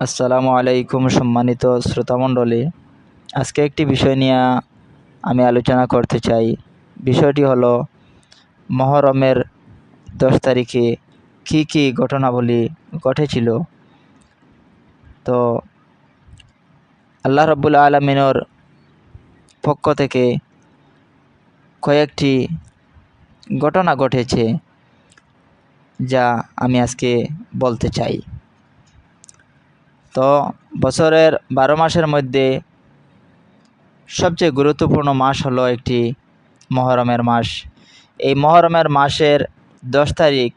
আসসালামু আলাইকুম সম্মানিত শ্রোতামণ্ডলী। আজকে একটি বিষয় নিয়ে আমি আলোচনা করতে চাই। বিষয়টি হলো, মহরমের দশ তারিখে কী কী ঘটনাবলী ঘটেছিল? তো, আল্লাহ রব্বুল আলমিনর পক্ষ থেকে কয়েকটি ঘটনা ঘটেছে, যা আমি আজকে বলতে চাই। তো বছরের বারো মাসের মধ্যে সবচেয়ে গুরুত্বপূর্ণ মাস হলো একটি মহরমের মাস। এই মহরমের মাসের দশ তারিখ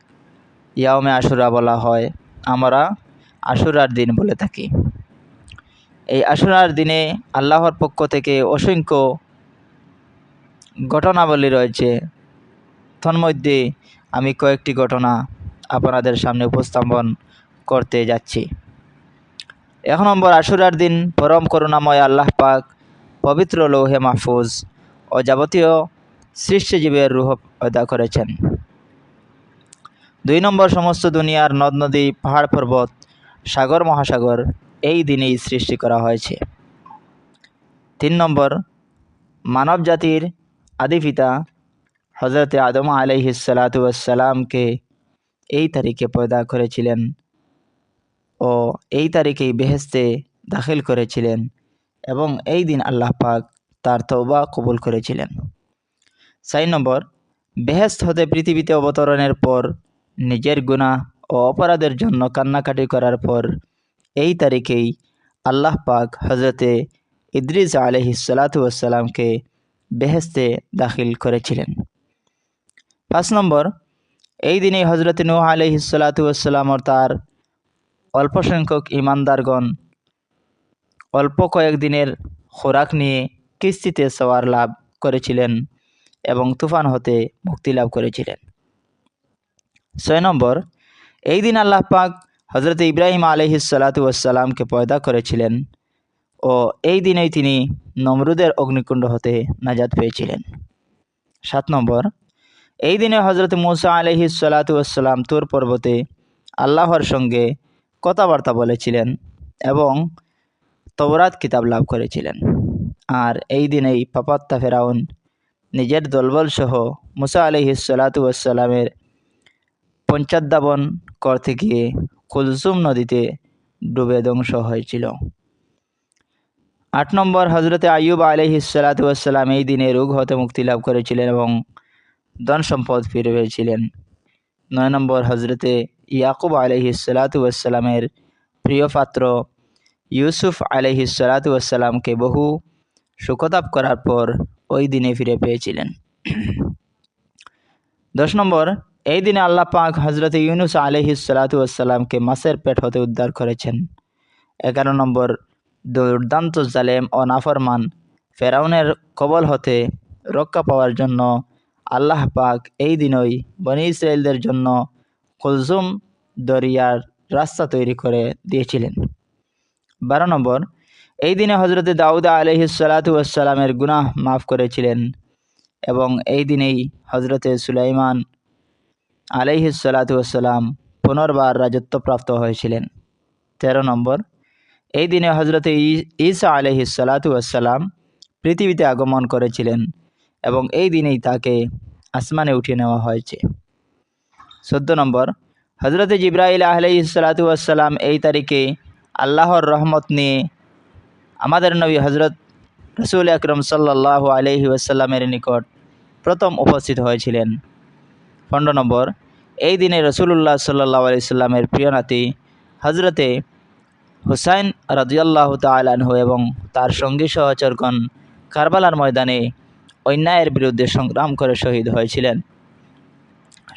ইয়ামে আশুরা বলা হয়। আমরা আশুরার দিন বলে থাকি। এই আশুরার দিনে আল্লাহর পক্ষ থেকে অসংখ্য ঘটনাবলী রয়েছে। তন্মধ্যে আমি কয়েকটি ঘটনা আপনাদের সামনে উপস্থাপন করতে যাচ্ছি। এক নম্বর আশুরার দিন পরম করুণাময় আল্লাহ পাক পবিত্র লৌহে মাহফুজ ও যাবতীয় সৃষ্টিজীবের রূহ পয়দা করেছেন। দুই নম্বর সমস্ত দুনিয়ার নদ নদী, পাহাড় পর্বত, সাগর, মহাসাগর এই দিনেই সৃষ্টি করা হয়েছে। তিন নম্বর মানব জাতির আদি আদিপিতা হজরত আদম আলহিসালাতুয়াসাল্লামকে এই তারিখে পয়দা করেছিলেন ও এই তারিখেই বেহেস্তে দাখিল করেছিলেন এবং এই দিন আল্লাহ পাক তার তৌবা কবুল করেছিলেন। চার নম্বর বেহেস্ত হতে পৃথিবীতে অবতরণের পর নিজের গুণা ও অপরাধের জন্য কান্নাকাটি করার পর এই তারিখেই আল্লাহ পাক হজরতে ইদ্রিস আলহিসাল্লাতুয়াসাল্লামকে বেহেস্তে দাখিল করেছিলেন। পাঁচ নম্বর, এই দিনেই হজরত নূহ আলহিসাল্লাতুয়াসাল্লাম ও তার অল্প সংখ্যক ইমানদারগণ অল্প কয়েকদিনের খোরাক নিয়ে কিস্তিতে সওয়ার লাভ করেছিলেন এবং তুফান হতে মুক্তি লাভ করেছিলেন। ছয় নম্বর, এই দিন আল্লাহ পাক হজরত ইব্রাহিম আলহিসাল্লাতুয়াসাল্লামকে পয়দা করেছিলেন ও এই দিনেই তিনি নমরুদের অগ্নিকুণ্ড হতে নাজাদ পেয়েছিলেন। সাত নম্বর, এই দিনে হজরত মুসা আলহিসাল্লাতুয়াসাল্লাম তুর পর্বতে আল্লাহর সঙ্গে কথাবার্তা বলেছিলেন এবং তবরাত কিতাব লাভ করেছিলেন। আর এই দিনেই পাপাত্তা ফেরাউন নিজের দলবল সহ মুসা আলহিসাল্লাতুয়াসাল্লামের পঞ্চাদ্দাবন করতে গিয়ে কুলসুম নদীতে ডুবে ধ্বংস হয়েছিল। আট নম্বর হজরতে আইয়ুব আলহিসাল্লাতুয়াসাল্লাম এই দিনে রোগ হতে মুক্তি লাভ করেছিলেন এবং ধন সম্পদ ফিরে পেয়েছিলেন। নয় নম্বর হজরতে ইয়াকুব আলহিসাল্লাতুয়াসাল্লামের প্রিয় পাত্র। ইউসুফ আলহিসাল্লাতুয়াসাল্লামকে বহু সুখতাপ করার পর ওই দিনে ফিরে পেয়েছিলেন। দশ নম্বর, এই দিনে আল্লাহ পাক হজরত ইউনুস আলহিসাল্লাতুয়াসাল্লামকে মাসের পেট হতে উদ্ধার করেছেন। এগারো নম্বর, দুর্দান্ত জালেম ও নাফরমান ফেরাউনের কবল হতে রক্ষা পাওয়ার জন্য আল্লাহ পাক এই দিনই বনি ইসরায়েলদের জন্য কুলজুম দরিয়ার রাস্তা তৈরি করে দিয়েছিলেন। বারো নম্বর, এই দিনে হজরত দাউদা আলহিসাল্লাতুয়াসাল্লামের গুনাহ মাফ করেছিলেন এবং এই দিনেই হজরতে সুলাইমান আলহিসাল্লাতুয়াসাল্লাম পুনর্বার রাজত্বপ্রাপ্ত হয়েছিলেন। তেরো নম্বর, এই দিনে হজরতে ঈসা আলহিসাল্লাতুয়াসাল্লাম পৃথিবীতে আগমন করেছিলেন এবং এই দিনেই তাকে আসমানে উঠিয়ে নেওয়া হয়েছে। চোদ্দ নম্বর। হজরত জিব্রাইল আলহিসাল্লাতুয়াসাল্লাম এই তারিখে আল্লাহর রহমত নিয়ে আমাদের নবী হজরত রসুল আকরম সাল্লাহ আলহি ওয়াসাল্লামের নিকট প্রথম উপস্থিত হয়েছিলেন। পনেরো নম্বর, এই দিনে রসুল্লাহ সাল্লাহ আলাইসাল্লামের প্রিয় নাতি হজরতে হুসাইন রাজিয়াল্লাহ তালানহু এবং তার সঙ্গী সহচরগণ কারবালার ময়দানে অন্যায়ের বিরুদ্ধে সংগ্রাম করে শহীদ হয়েছিলেন।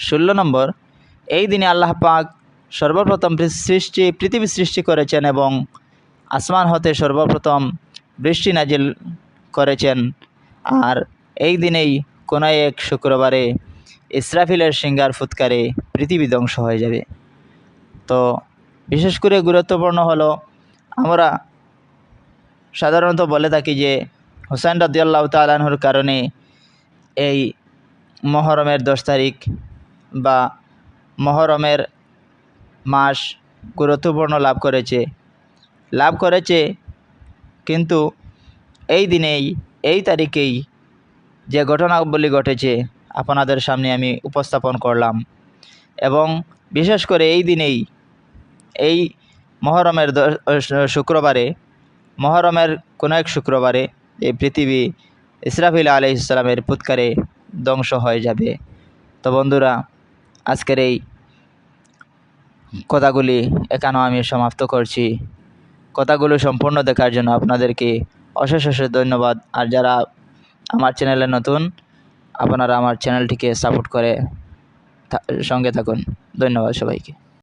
ষোলো নম্বর, এই দিনে আল্লাহ পাক সর্বপ্রথম সৃষ্টি, পৃথিবী সৃষ্টি করেছেন এবং আসমান হতে সর্বপ্রথম বৃষ্টি নাজিল করেছেন। আর এই দিনেই কোনো এক শুক্রবারে ইসরাফিলের সিঙ্গার ফুৎকারে পৃথিবী ধ্বংস হয়ে যাবে। তো বিশেষ করে গুরুত্বপূর্ণ হলো, আমরা সাধারণত বলে থাকি যে হুসাইন রাদিয়াল্লাহ তালাহুর কারণে এই মহরমের দশ তারিখ বা মহরমের মাস গুরুত্বপূর্ণ লাভ করেছে। লাভ করেছে কিন্তু এই দিনেই, এই তারিখেই যে ঘটনাবলী ঘটেছে আপনাদের সামনে আমি উপস্থাপন করলাম। এবং বিশেষ করে এই দিনেই, এই মহরমের শুক্রবারে, মহরমের কোনো এক শুক্রবারে এই পৃথিবী ইসরাফিল আলি ইসলামের ফুৎকারে ধ্বংস হয়ে যাবে। তো বন্ধুরা আজকের এই কথাগুলি এখানেও আমি সমাপ্ত করছি। কথাগুলো সম্পূর্ণ দেখার জন্য আপনাদেরকে অশেষ অশেষ ধন্যবাদ। আর যারা আমার চ্যানেলে নতুন, আপনারা আমার চ্যানেলটিকে সাপোর্ট করে সঙ্গে থাকুন। ধন্যবাদ সবাইকে।